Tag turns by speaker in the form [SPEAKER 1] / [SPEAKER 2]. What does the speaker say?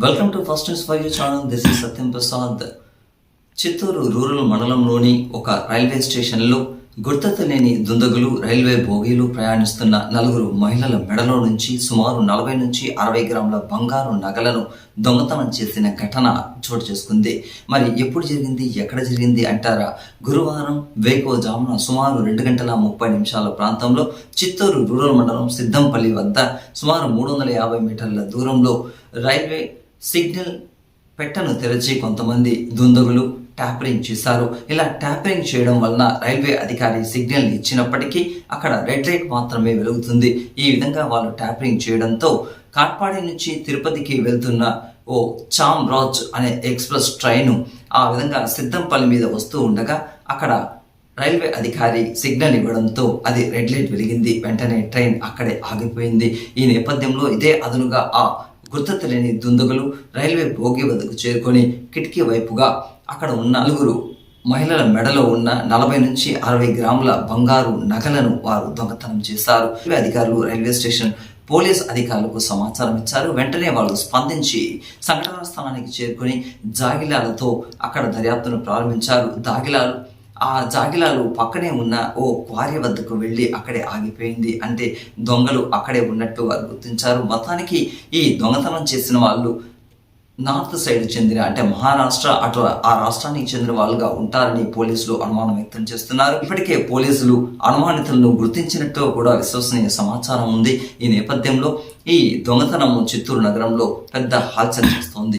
[SPEAKER 1] Welcome to first news five channel this is Satyam Prasad Chittoor rural మండలంలోని ఒక railway స్టేషన్లో గుర్తత లేని దుందగులు railway బోగీలు ప్రయాణిస్తున్న నలుగురు మహిళల మెడలో నుంచి సుమారు నలభై నుంచి అరవై గ్రాముల బంగారు నగలను దొంగతనం చేసిన ఘటన చోటు చేసుకుంది. మరి ఎప్పుడు జరిగింది? ఎక్కడ జరిగింది? అంటారా? గురువారం వేకోజామున సుమారు రెండు గంటల ముప్పై నిమిషాల ప్రాంతంలో చిత్తూరు రూరల్ మండలం సిద్ధంపల్లి వద్ద సుమారు మూడు వందల యాభై మీటర్ల దూరంలో రైల్వే సిగ్నల్ పెట్టను తెరచి కొంతమంది దుందగులు ట్యాపరింగ్ చేశారు. ఇలా ట్యాపరింగ్ చేయడం వలన రైల్వే అధికారి సిగ్నల్ ఇచ్చినప్పటికీ అక్కడ రెడ్ లైట్ మాత్రమే వెలుగుతుంది. ఈ విధంగా వాళ్ళు ట్యాపరింగ్ చేయడంతో కాట్పాడి నుంచి తిరుపతికి వెళ్తున్న ఓ చామ్ రాజ్ అనే ఎక్స్ప్రెస్ ట్రైను ఆ విధంగా సిద్ధంపల్లి మీద వస్తూ ఉండగా అక్కడ రైల్వే అధికారి సిగ్నల్ ఇవ్వడంతో అది రెడ్ లైట్ వెలిగింది. వెంటనే ట్రైన్ అక్కడే ఆగిపోయింది. ఈ నేపథ్యంలో ఇదే అదునుగా ఆ గుర్తు తెలియని దుందగులు రైల్వే భోగి వద్దకు చేరుకొని కిటికీ వైపుగా అక్కడ ఉన్న నలుగురు మహిళల మెడలో ఉన్న నలభై నుంచి అరవై గ్రాముల బంగారు నగలను వారు దొంగతనం చేశారు. రైల్వే అధికారులు రైల్వే స్టేషన్ పోలీస్ అధికారులకు సమాచారం ఇచ్చారు. వెంటనే వాళ్ళు స్పందించి సంఘటనా స్థలానికి చేరుకొని జాగిలాలతో అక్కడ దర్యాప్తును ప్రారంభించారు. దాగిలాలు ఆ జాగిలాలు పక్కనే ఉన్న ఓ క్వారీ వద్దకు వెళ్ళి అక్కడే ఆగిపోయింది. అంటే దొంగలు అక్కడే ఉన్నట్టు వారు గుర్తించారు. మొత్తానికి ఈ దొంగతనం చేసిన వాళ్ళు నార్త్ సైడ్ చెందిన అంటే మహారాష్ట్ర అటు ఆ రాష్ట్రానికి చెందిన వాళ్ళుగా ఉంటారని పోలీసులు అనుమానం వ్యక్తం చేస్తున్నారు. ఇప్పటికే పోలీసులు అనుమానితులను గుర్తించినట్టు కూడా విశ్వసనీయ సమాచారం ఉంది. ఈ నేపథ్యంలో ఈ దొంగతనం చిత్తూరు నగరంలో పెద్ద హల్చల్ చేస్తోంది.